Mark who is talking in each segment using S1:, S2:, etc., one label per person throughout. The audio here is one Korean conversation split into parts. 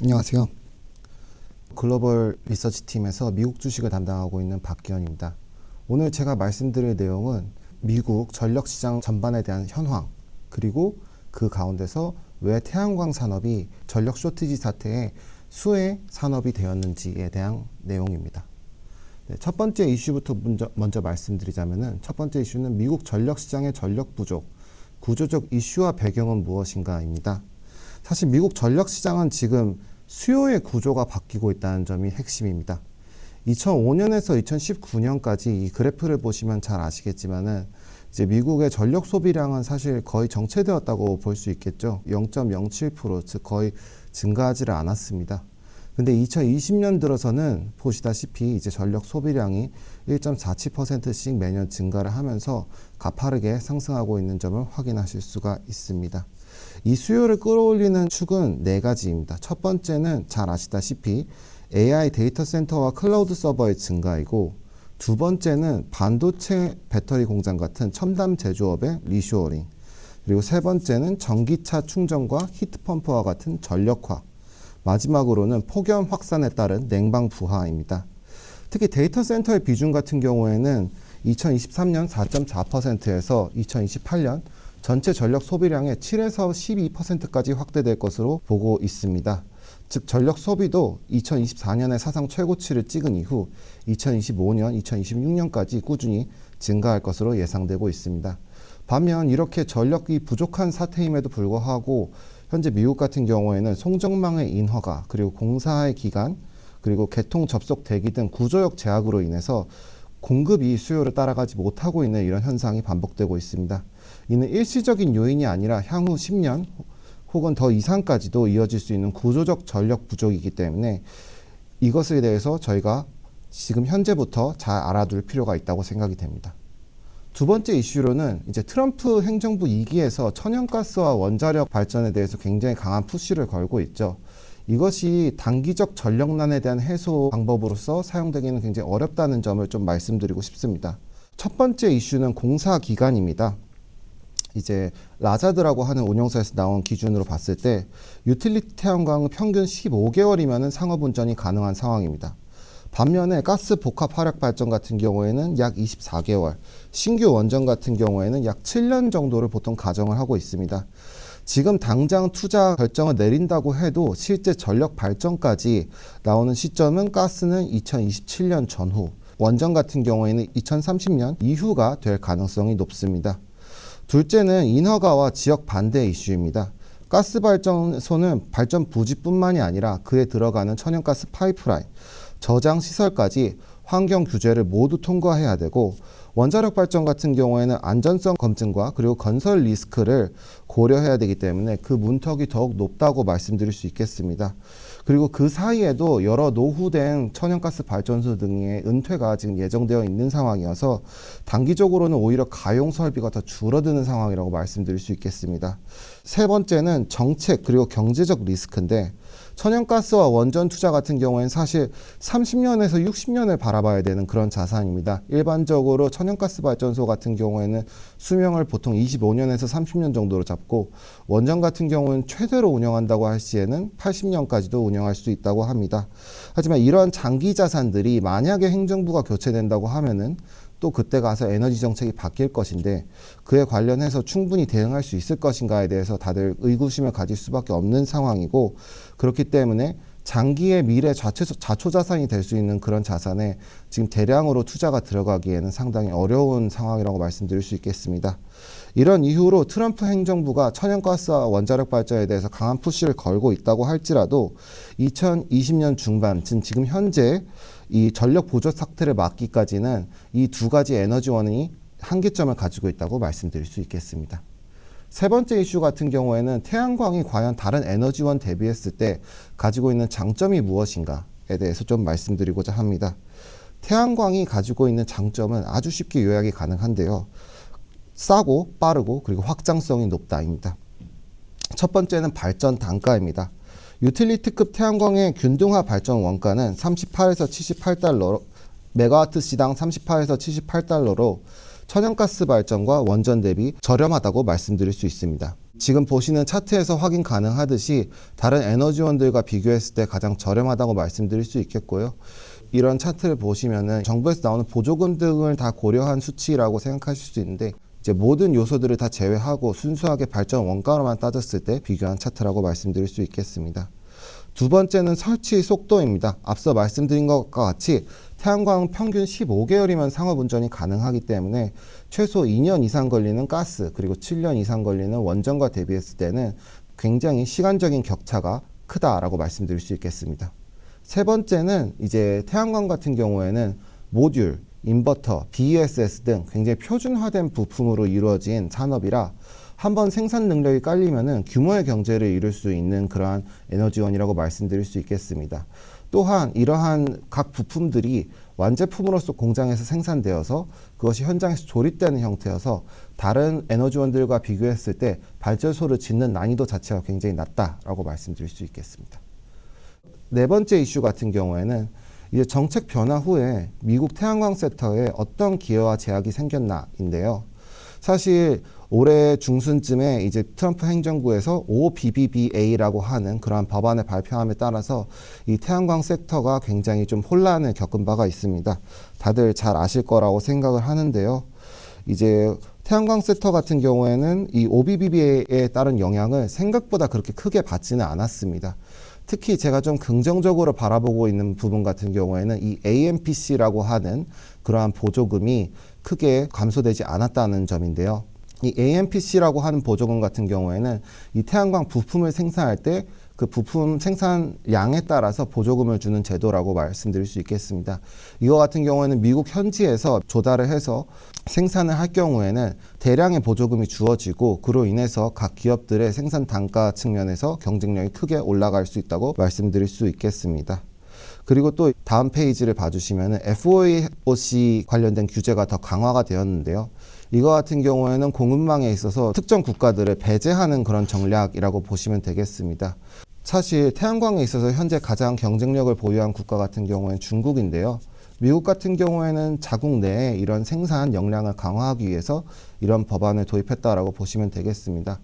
S1: 안녕하세요. 글로벌 리서치 팀에서 미국 주식을 담당하고 있는 박기현입니다. 오늘 제가 말씀드릴 내용은 미국 전력 시장 전반에 대한 현황 그리고 그 가운데서 왜 태양광 산업이 전력 쇼티지 사태의 수혜 산업이 되었는지에 대한 내용입니다. 네, 첫 번째 이슈부터 먼저, 먼저 말씀드리자면은 첫 번째 이슈는 미국 전력 시장의 전력 부족, 구조적 이슈와 배경은 무엇인가입니다. 사실 미국 전력 시장은 지금 수요의 구조가 바뀌고 있다는 점이 핵심입니다. 2005년에서 2019년까지 이 그래프를 보시면 잘 아시겠지만은 이제 미국의 전력 소비량은 사실 거의 정체되었다고 볼 수 있겠죠. 0.07%, 즉 거의 증가하지를 않았습니다. 근데 2020년 들어서는 보시다시피 이제 전력 소비량이 1.47%씩 매년 증가를 하면서 가파르게 상승하고 있는 점을 확인하실 수가 있습니다. 이 수요를 끌어올리는 축은 네 가지입니다. 첫 번째는 잘 아시다시피 AI 데이터 센터와 클라우드 서버의 증가이고 두 번째는 반도체 배터리 공장 같은 첨단 제조업의 리쇼어링 그리고 세 번째는 전기차 충전과 히트펌프와 같은 전력화 마지막으로는 폭염 확산에 따른 냉방 부하입니다. 특히 데이터 센터의 비중 같은 경우에는 2023년 4.4%에서 2028년 전체 전력 소비량의 7에서 12%까지 확대될 것으로 보고 있습니다. 즉 전력 소비도 2024년에 사상 최고치를 찍은 이후 2025년, 2026년까지 꾸준히 증가할 것으로 예상되고 있습니다. 반면 이렇게 전력이 부족한 사태임에도 불구하고 현재 미국 같은 경우에는 송정망의 인허가 그리고 공사의 기간 그리고 개통 접속 대기 등 구조적 제약으로 인해서 공급이 수요를 따라가지 못하고 있는 이런 현상이 반복되고 있습니다. 이는 일시적인 요인이 아니라 향후 10년 혹은 더 이상까지도 이어질 수 있는 구조적 전력 부족이기 때문에 이것에 대해서 저희가 지금 현재부터 잘 알아둘 필요가 있다고 생각이 됩니다. 두 번째 이슈로는 이제 트럼프 행정부 2기에서 천연가스와 원자력 발전에 대해서 굉장히 강한 푸시를 걸고 있죠. 이것이 단기적 전력난에 대한 해소 방법으로서 사용되기는 굉장히 어렵다는 점을 좀 말씀드리고 싶습니다. 첫 번째 이슈는 공사 기간입니다. 이제 라자드라고 하는 운영사에서 나온 기준으로 봤을 때 유틸리티 태양광은 평균 15개월이면 상업 운전이 가능한 상황입니다. 반면에 가스 복합 화력 발전 같은 경우에는 약 24개월, 신규 원전 같은 경우에는 약 7년 정도를 보통 가정을 하고 있습니다. 지금 당장 투자 결정을 내린다고 해도 실제 전력 발전까지 나오는 시점은 가스는 2027년 전후, 원전 같은 경우에는 2030년 이후가 될 가능성이 높습니다. 둘째는 인허가와 지역 반대 이슈입니다. 가스 발전소는 발전 부지뿐만이 아니라 그에 들어가는 천연가스 파이프라인, 저장 시설까지 환경 규제를 모두 통과해야 되고 원자력 발전 같은 경우에는 안전성 검증과 그리고 건설 리스크를 고려해야 되기 때문에 그 문턱이 더욱 높다고 말씀드릴 수 있겠습니다. 그리고 그 사이에도 여러 노후된 천연가스 발전소 등의 은퇴가 지금 예정되어 있는 상황이어서 단기적으로는 오히려 가용 설비가 더 줄어드는 상황이라고 말씀드릴 수 있겠습니다. 세 번째는 정책 그리고 경제적 리스크인데 천연가스와 원전 투자 같은 경우에는 사실 30년에서 60년을 바라봐야 되는 그런 자산입니다. 일반적으로 천연가스 발전소 같은 경우에는 수명을 보통 25년에서 30년 정도로 잡고 원전 같은 경우는 최대로 운영한다고 할 시에는 80년까지도 운영할 수 있다고 합니다. 하지만 이러한 장기 자산들이 만약에 행정부가 교체된다고 하면은 또 그때 가서 에너지 정책이 바뀔 것인데 그에 관련해서 충분히 대응할 수 있을 것인가에 대해서 다들 의구심을 가질 수밖에 없는 상황이고 그렇기 때문에 장기의 미래 자초, 자초 자산이 될 수 있는 그런 자산에 지금 대량으로 투자가 들어가기에는 상당히 어려운 상황이라고 말씀드릴 수 있겠습니다. 이런 이유로 트럼프 행정부가 천연가스와 원자력 발전에 대해서 강한 푸시를 걸고 있다고 할지라도 2020년 중반, 지금 현재 이 전력 보조 사태를 막기까지는 이 두 가지 에너지원이 한계점을 가지고 있다고 말씀드릴 수 있겠습니다. 세 번째 이슈 같은 경우에는 태양광이 과연 다른 에너지원 대비했을 때 가지고 있는 장점이 무엇인가에 대해서 좀 말씀드리고자 합니다. 태양광이 가지고 있는 장점은 아주 쉽게 요약이 가능한데요. 싸고 빠르고 그리고 확장성이 높다입니다. 첫 번째는 발전 단가입니다. 유틸리티급 태양광의 균등화 발전 원가는 38에서 78달러, 메가와트 시당 38에서 78달러로 천연가스 발전과 원전 대비 저렴하다고 말씀드릴 수 있습니다. 지금 보시는 차트에서 확인 가능하듯이 다른 에너지원들과 비교했을 때 가장 저렴하다고 말씀드릴 수 있겠고요. 이런 차트를 보시면은 정부에서 나오는 보조금 등을 다 고려한 수치라고 생각하실 수 있는데 이제 모든 요소들을 다 제외하고 순수하게 발전 원가로만 따졌을 때 비교한 차트라고 말씀드릴 수 있겠습니다. 두 번째는 설치 속도입니다. 앞서 말씀드린 것과 같이 태양광 평균 15개월이면 상업 운전이 가능하기 때문에 최소 2년 이상 걸리는 가스 그리고 7년 이상 걸리는 원전과 대비했을 때는 굉장히 시간적인 격차가 크다라고 말씀드릴 수 있겠습니다. 세 번째는 이제 태양광 같은 경우에는 모듈, 인버터, BESS 등 굉장히 표준화된 부품으로 이루어진 산업이라 한번 생산 능력이 깔리면은 규모의 경제를 이룰 수 있는 그러한 에너지원이라고 말씀드릴 수 있겠습니다. 또한 이러한 각 부품들이 완제품으로서 공장에서 생산되어서 그것이 현장에서 조립되는 형태여서 다른 에너지원들과 비교했을 때 발전소를 짓는 난이도 자체가 굉장히 낮다라고 말씀드릴 수 있겠습니다. 네 번째 이슈 같은 경우에는 이제 정책 변화 후에 미국 태양광 섹터에 어떤 기여와 제약이 생겼나인데요. 사실 올해 중순쯤에 이제 트럼프 행정부에서 OBBBA라고 하는 그러한 법안을 발표함에 따라서 이 태양광 섹터가 굉장히 좀 혼란을 겪은 바가 있습니다. 다들 잘 아실 거라고 생각을 하는데요. 이제 태양광 섹터 같은 경우에는 이 OBBBA에 따른 영향을 생각보다 그렇게 크게 받지는 않았습니다. 특히 제가 좀 긍정적으로 바라보고 있는 부분 같은 경우에는 이 AMPC라고 하는 그러한 보조금이 크게 감소되지 않았다는 점인데요. 이 AMPC라고 하는 보조금 같은 경우에는 이 태양광 부품을 생산할 때 그 부품 생산량에 따라서 보조금을 주는 제도라고 말씀드릴 수 있겠습니다. 이거 같은 경우에는 미국 현지에서 조달을 해서 생산을 할 경우에는 대량의 보조금이 주어지고 그로 인해서 각 기업들의 생산 단가 측면에서 경쟁력이 크게 올라갈 수 있다고 말씀드릴 수 있겠습니다. 그리고 또 다음 페이지를 봐주시면 FOC 관련된 규제가 더 강화가 되었는데요. 이거 같은 경우에는 공급망에 있어서 특정 국가들을 배제하는 그런 전략이라고 보시면 되겠습니다. 사실 태양광에 있어서 현재 가장 경쟁력을 보유한 국가 같은 경우에는 중국인데요. 미국 같은 경우에는 자국 내에 이런 생산 역량을 강화하기 위해서 이런 법안을 도입했다라고 보시면 되겠습니다.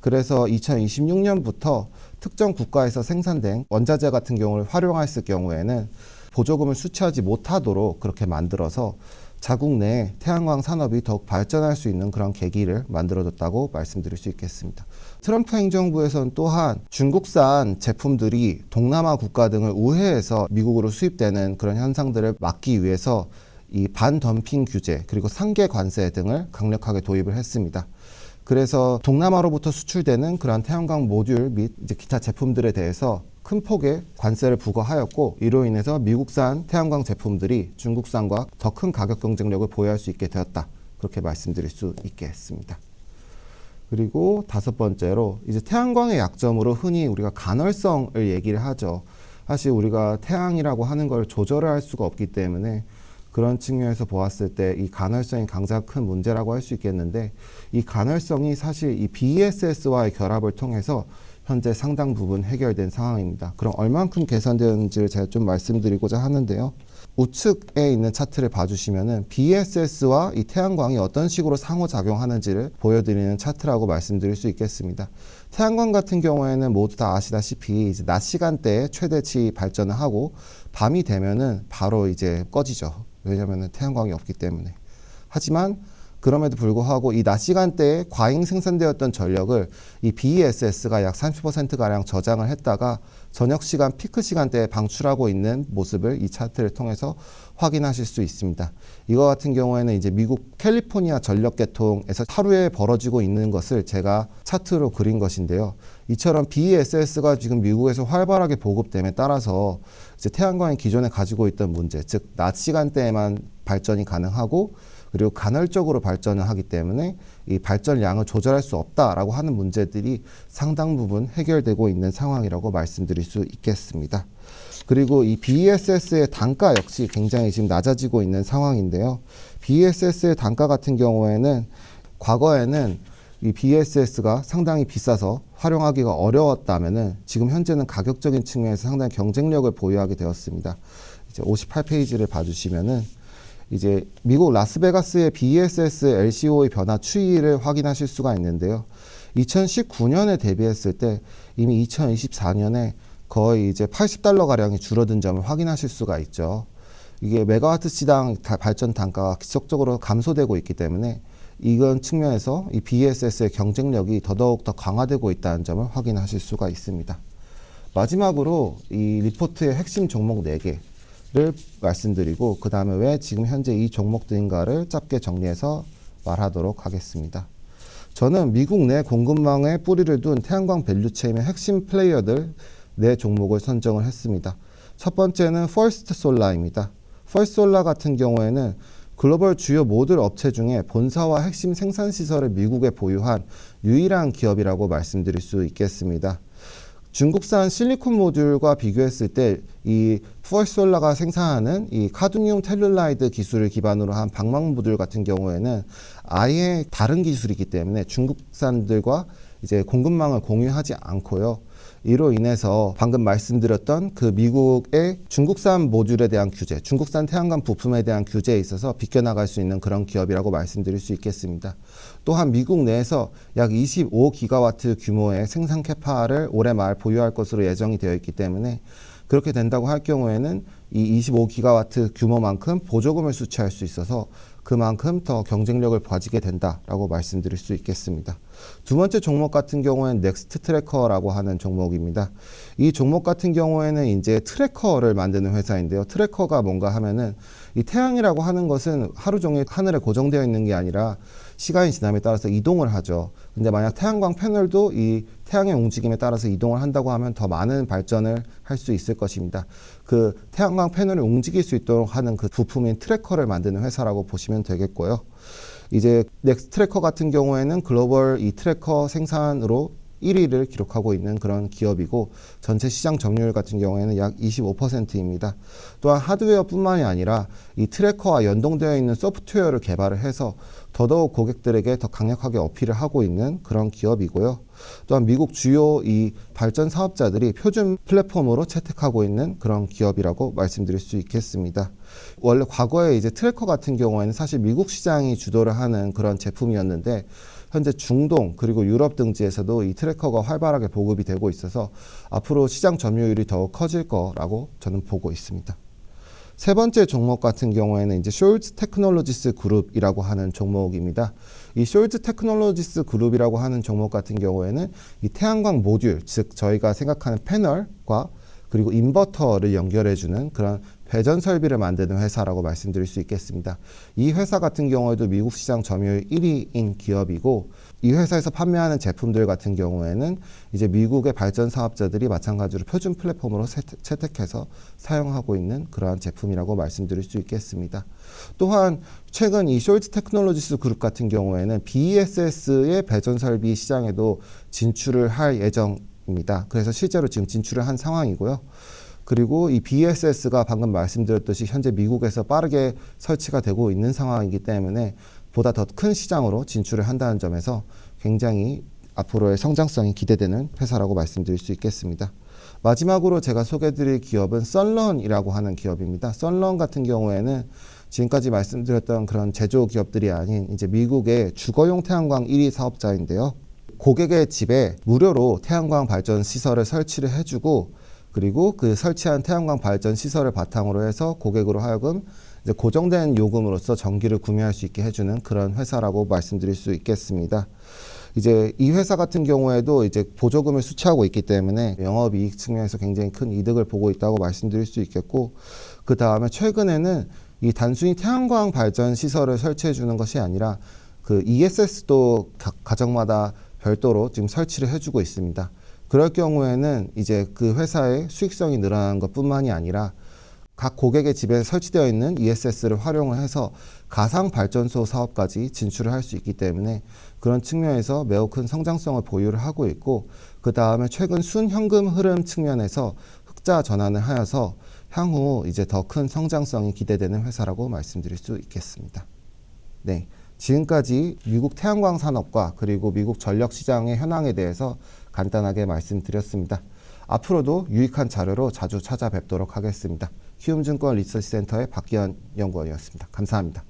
S1: 그래서 2026년부터 특정 국가에서 생산된 원자재 같은 경우를 활용했을 경우에는 보조금을 수취하지 못하도록 그렇게 만들어서 자국 내 태양광 산업이 더욱 발전할 수 있는 그런 계기를 만들어줬다고 말씀드릴 수 있겠습니다. 트럼프 행정부에서는 또한 중국산 제품들이 동남아 국가 등을 우회해서 미국으로 수입되는 그런 현상들을 막기 위해서 이 반덤핑 규제 그리고 상계 관세 등을 강력하게 도입을 했습니다. 그래서 동남아로부터 수출되는 그러한 태양광 모듈 및 이제 기타 제품들에 대해서 큰 폭의 관세를 부과하였고 이로 인해서 미국산 태양광 제품들이 중국산과 더 큰 가격 경쟁력을 보유할 수 있게 되었다. 그렇게 말씀드릴 수 있겠습니다. 그리고 다섯 번째로 이제 태양광의 약점으로 흔히 우리가 간헐성을 얘기를 하죠. 사실 우리가 태양이라고 하는 걸 조절을 할 수가 없기 때문에 그런 측면에서 보았을 때 이 간헐성이 가장 큰 문제라고 할 수 있겠는데 이 간헐성이 사실 이 BESS와의 결합을 통해서 현재 상당 부분 해결된 상황입니다. 그럼 얼만큼 개선되었는지를 제가 좀 말씀드리고자 하는데요. 우측에 있는 차트를 봐주시면은 BSS와 이 태양광이 어떤 식으로 상호작용하는지를 보여드리는 차트라고 말씀드릴 수 있겠습니다. 태양광 같은 경우에는 모두 다 아시다시피 이제 낮 시간대에 최대치 발전을 하고 밤이 되면은 바로 이제 꺼지죠. 왜냐하면 태양광이 없기 때문에. 하지만 그럼에도 불구하고 이 낮 시간대에 과잉 생산되었던 전력을 이 BESS가 약 30%가량 저장을 했다가 저녁 시간 피크 시간대에 방출하고 있는 모습을 이 차트를 통해서 확인하실 수 있습니다. 이거 같은 경우에는 이제 미국 캘리포니아 전력 계통에서 하루에 벌어지고 있는 것을 제가 차트로 그린 것인데요. 이처럼 BESS가 지금 미국에서 활발하게 보급됨에 따라서 이제 태양광이 기존에 가지고 있던 문제, 즉 낮 시간대에만 발전이 가능하고 그리고 간헐적으로 발전을 하기 때문에 이 발전량을 조절할 수 없다라고 하는 문제들이 상당 부분 해결되고 있는 상황이라고 말씀드릴 수 있겠습니다. 그리고 이 BESS의 단가 역시 굉장히 지금 낮아지고 있는 상황인데요. BESS의 단가 같은 경우에는 과거에는 이 BSS가 상당히 비싸서 활용하기가 어려웠다면은 지금 현재는 가격적인 측면에서 상당히 경쟁력을 보유하게 되었습니다. 이제 58페이지를 봐주시면은 이제 미국 라스베가스의 BSS LCO의 변화 추이를 확인하실 수가 있는데요. 2019년에 데뷔했을 때 이미 2024년에 거의 이제 80달러 가량이 줄어든 점을 확인하실 수가 있죠. 이게 메가와트 시당 다- 발전 단가가 지속적으로 감소되고 있기 때문에 이건 측면에서 이 BESS의 경쟁력이 더더욱 더 강화되고 있다는 점을 확인하실 수가 있습니다. 마지막으로 이 리포트의 핵심 종목 4개 를 말씀드리고 그 다음에 왜 지금 현재 이 종목들인가를 짧게 정리해서 말하도록 하겠습니다. 저는 미국 내 공급망에 뿌리를 둔 태양광 밸류체인의 핵심 플레이어들 네 종목을 선정을 했습니다. 첫 번째는 퍼스트 솔라입니다. 퍼스트 솔라 같은 경우에는 글로벌 주요 모듈 업체 중에 본사와 핵심 생산 시설을 미국에 보유한 유일한 기업이라고 말씀드릴 수 있겠습니다. 중국산 실리콘 모듈과 비교했을 때 이 푸얼솔라가 생산하는 이 카드뮴 텔룰라이드 기술을 기반으로 한 방망 모듈 같은 경우에는 아예 다른 기술이기 때문에 중국산들과 이제 공급망을 공유하지 않고요. 이로 인해서 방금 말씀드렸던 그 미국의 중국산 모듈에 대한 규제, 중국산 태양광 부품에 대한 규제에 있어서 비껴나갈 수 있는 그런 기업이라고 말씀드릴 수 있겠습니다. 또한 미국 내에서 약 25기가와트 규모의 생산 캐파를 올해 말 보유할 것으로 예정이 되어 있기 때문에 그렇게 된다고 할 경우에는 이 25기가와트 규모만큼 보조금을 수취할 수 있어서 그만큼 더 경쟁력을 가지게 된다라고 말씀드릴 수 있겠습니다. 두 번째 종목 같은 경우에는 넥스트 트래커라고 하는 종목입니다. 이 종목 같은 경우에는 이제 트래커를 만드는 회사인데요. 트래커가 뭔가 하면은 이 태양이라고 하는 것은 하루 종일 하늘에 고정되어 있는 게 아니라 시간이 지남에 따라서 이동을 하죠. 근데 만약 태양광 패널도 이 태양의 움직임에 따라서 이동을 한다고 하면 더 많은 발전을 할 수 있을 것입니다. 그 태양광 패널을 움직일 수 있도록 하는 그 부품인 트래커를 만드는 회사라고 보시면 되겠고요. 이제 넥스 트래커 같은 경우에는 글로벌 이 트래커 생산으로 1위를 기록하고 있는 그런 기업이고 전체 시장 점유율 같은 경우에는 약 25%입니다. 또한 하드웨어뿐만이 아니라 이 트래커와 연동되어 있는 소프트웨어를 개발을 해서 더더욱 고객들에게 더 강력하게 어필을 하고 있는 그런 기업이고요. 또한 미국 주요 이 발전 사업자들이 표준 플랫폼으로 채택하고 있는 그런 기업이라고 말씀드릴 수 있겠습니다. 원래 과거에 이제 트래커 같은 경우에는 사실 미국 시장이 주도를 하는 그런 제품이었는데 현재 중동 그리고 유럽 등지에서도 이 트래커가 활발하게 보급이 되고 있어서 앞으로 시장 점유율이 더욱 커질 거라고 저는 보고 있습니다. 세 번째 종목 같은 경우에는 이제 숄츠 테크놀로지스 그룹이라고 하는 종목입니다. 이 숄츠 테크놀로지스 그룹이라고 하는 종목 같은 경우에는 이 태양광 모듈, 즉 저희가 생각하는 패널과 그리고 인버터를 연결해주는 그런 배전 설비를 만드는 회사라고 말씀드릴 수 있겠습니다. 이 회사 같은 경우에도 미국 시장 점유율 1위인 기업이고 이 회사에서 판매하는 제품들 같은 경우에는 이제 미국의 발전 사업자들이 마찬가지로 표준 플랫폼으로 채택- 채택해서 사용하고 있는 그러한 제품이라고 말씀드릴 수 있겠습니다. 또한 최근 이 숄츠 테크놀로지스 그룹 같은 경우에는 BESS의 배전 설비 시장에도 진출을 할 예정입니다. 그래서 실제로 지금 진출을 한 상황이고요. 그리고 이 BSS가 방금 말씀드렸듯이 현재 미국에서 빠르게 설치가 되고 있는 상황이기 때문에 보다 더 큰 시장으로 진출을 한다는 점에서 굉장히 앞으로의 성장성이 기대되는 회사라고 말씀드릴 수 있겠습니다. 마지막으로 제가 소개드릴 기업은 썬런이라고 하는 기업입니다. 썬런 같은 경우에는 지금까지 말씀드렸던 그런 제조 기업들이 아닌 이제 미국의 주거용 태양광 1위 사업자인데요. 고객의 집에 무료로 태양광 발전 시설을 설치를 해주고 그리고 그 설치한 태양광 발전 시설을 바탕으로 해서 고객으로 하여금 이제 고정된 요금으로서 전기를 구매할 수 있게 해주는 그런 회사라고 말씀드릴 수 있겠습니다. 이제 이 회사 같은 경우에도 이제 보조금을 수취하고 있기 때문에 영업이익 측면에서 굉장히 큰 이득을 보고 있다고 말씀드릴 수 있겠고 그 다음에 최근에는 이 단순히 태양광 발전 시설을 설치해 주는 것이 아니라 그 ESS도 각 가정마다 별도로 지금 설치를 해주고 있습니다. 그럴 경우에는 이제 그 회사의 수익성이 늘어나는 것뿐만이 아니라 각 고객의 집에 설치되어 있는 ESS를 활용을 해서 가상 발전소 사업까지 진출을 할 수 있기 때문에 그런 측면에서 매우 큰 성장성을 보유를 하고 있고 그 다음에 최근 순현금 흐름 측면에서 흑자 전환을 하여서 향후 이제 더 큰 성장성이 기대되는 회사라고 말씀드릴 수 있겠습니다. 네. 지금까지 미국 태양광 산업과 그리고 미국 전력 시장의 현황에 대해서 간단하게 말씀드렸습니다. 앞으로도 유익한 자료로 자주 찾아뵙도록 하겠습니다. 키움증권 리서치센터의 박기현 연구원이었습니다. 감사합니다.